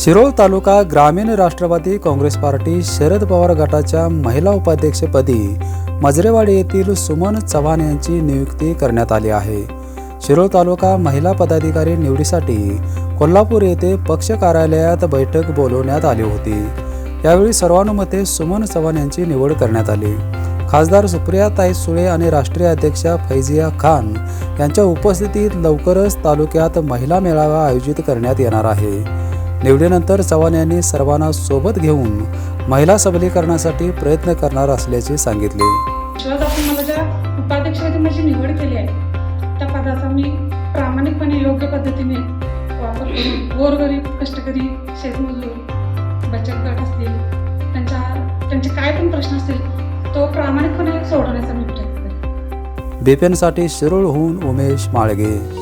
शिरोळ तालुका ग्रामीण राष्ट्रवादी काँग्रेस पार्टी शरद पवार गटाच्या महिला उपाध्यक्षपदी मजरेवाडी येथील सुमन चव्हाण यांची नियुक्ती करण्यात आली आहे. शिरोळ तालुका महिला पदाधिकारी निवडीसाठी कोल्हापूर येथे पक्ष कार्यालयात बैठक बोलवण्यात आली होती. यावेळी सर्वानुमते सुमन चव्हाण यांची निवड करण्यात आली. खासदार सुप्रिया ताई सुळे आणि राष्ट्रीय अध्यक्षा फैजिया खान यांच्या उपस्थितीत लवकरच तालुक्यात महिला मेळावा आयोजित करण्यात येणार आहे. निवडीनंतर चव्हाण यांनी सर्वांना सोबत घेऊन महिला सबलीकरणासाठी प्रयत्न करणार असल्याचे सांगितले. उपाध्यक्षपदी माझी निवड केली आहे. त्या पदाचा मी प्रामाणिकपणे योग्य पद्धतीने वापर करून गोरगरीब कष्टकरी शेतमजूर बचत गट असतील त्यांच्या त्यांचे काय पण प्रश्न असतील तो प्रामाणिकपणे सोडवण्याचा मी प्रयत्न शिरोळहून उमेश माळगे.